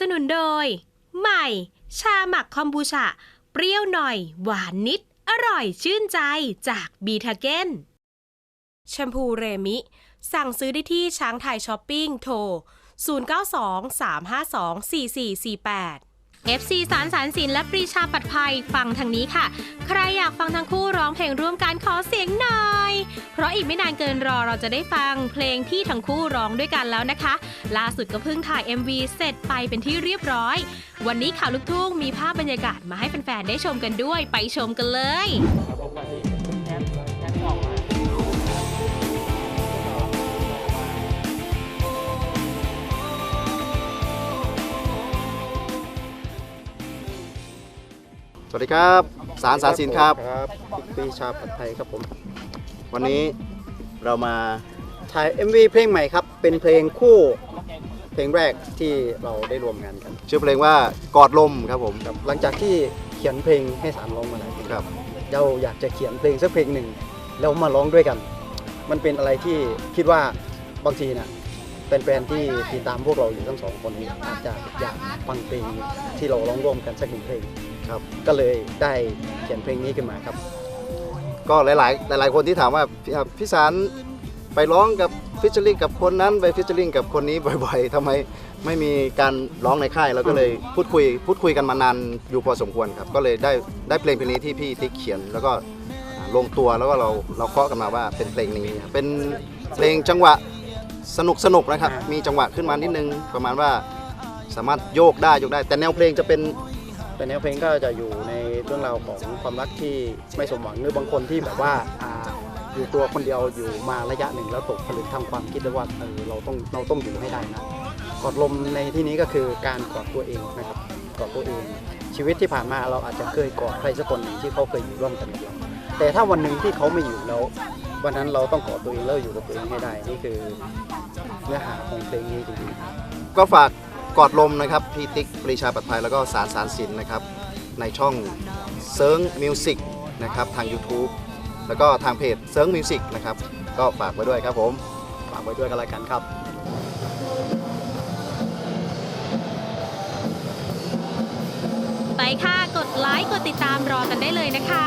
สนุนโดย ใหม่ ชาหมักคอมบูชา เปรี้ยวหน่อย หวานนิด อร่อยชื่นใจจากบีทาเกนแชมพูเรมิ สั่งซื้อได้ที่ช้างไทยช้อปปิ้งโทร 0923524448 FC สารสารสินและปรีชาปัดภัยฟังทางนี้ค่ะ ใครอยากฟังทั้งคู่ร้องเพลงร่วมกันขอเสียงหน่อย เพราะอีกไม่นานเกินรอเราจะได้ฟังเพลงที่ทั้งคู่ร้องด้วยกันแล้วนะคะ ล่าสุดก็เพิ่งถ่าย MV เสร็จไปเป็นที่เรียบร้อย วันนี้ข่าวลูกทุ่งมีภาพบรรยากาศมาให้แฟนๆได้ชมกันด้วยไปชมกันเลย สวัสดีครับ สารสารสินครับครับปีชาผัดไทยครับผม วันนี้เรามาถ่าย MV เพลงใหม่ครับ เป็นเพลงคู่ เพลงแรกที่เราได้รวมงานกัน ชื่อเพลงว่ากอดลมครับผมครับหลังจากที่เขียนเพลงให้สารร้องมาหลายเพลงครับ เราอยากจะเขียนเพลงสักเพลงหนึ่งแล้วมาร้องด้วยกัน มันเป็นอะไรที่คิดว่าบางทีนะเป็นแฟนๆที่ติดตามพวกเราอยู่ทั้งสองคนนี้อาจจะอยากฟังเพลงที่เราร้องร่วมกันสักหนึ่งเพลง ครับ ก็เลยได้เขียนเพลงนี้ขึ้นมาครับ ก็หลายๆ หลาย ๆ คนที่ถามว่าพี่อะพี่สารไปร้องกับฟิชเชอร์ลิงกับคนนั้นไปฟิชเชอร์ลิงกับคนนี้บ่อยๆทำไมไม่มีการร้องในค่ายเราก็เลยพูดคุยพูดคุยกันมานานอยู่พอสมควรครับ ก็เลยได้ได้เพลงเพลงนี้ที่พี่ติ๊กเขียน แล้วก็อ่าลงตัวแล้วก็เราเราเคาะกันมาว่าเป็นเพลงนี้ครับเป็นเพลงจังหวะสนุกสนุกๆนะครับ มีจังหวะขึ้นมานิดนึงประมาณว่า สามารถโยกได้โยกได้ แต่แนวเพลงจะเป็น แต่แนวเพลงก็จะอยู่ในเรื่องราวของความรักที่ไม่สมหวังหรือบางคนที่แบบว่าอ่าอยู่ตัวคนเดียวอยู่มาระยะหนึ่งแล้วตกผลึกทางความคิดแล้วว่าเออเราต้องเราต้องอยู่ให้ได้นะกอดลมในที่นี้ก็คือการกอดตัวเองนะครับกอดตัวเอง ชีวิตที่ผ่านมาเราอาจจะเคยกอดใครสักคนหนึ่งที่เขาเคยอยู่ร่วมกันกับเราแต่ถ้าวันหนึ่งที่เขาไม่อยู่แล้ววันนั้นเราต้องกอดตัวเองแล้วอยู่กับตัวเองให้ได้นี่คือเนื้อหาของเพลงนี้จริงๆก็ฝาก กอดลมนะครับพี่ติ๊กปรีชาปัตภัยแล้วก็สารสารสินนะครับในช่องเซิร์งมิวสิกนะครับทาง YouTube แล้วก็ทางเพจเซิร์งมิวสิกนะครับก็ฝากไว้ด้วยครับผมฝากไว้ด้วยกันละกันครับไปค่ะ กดไลค์ กดติดตามรอกันได้เลยนะคะ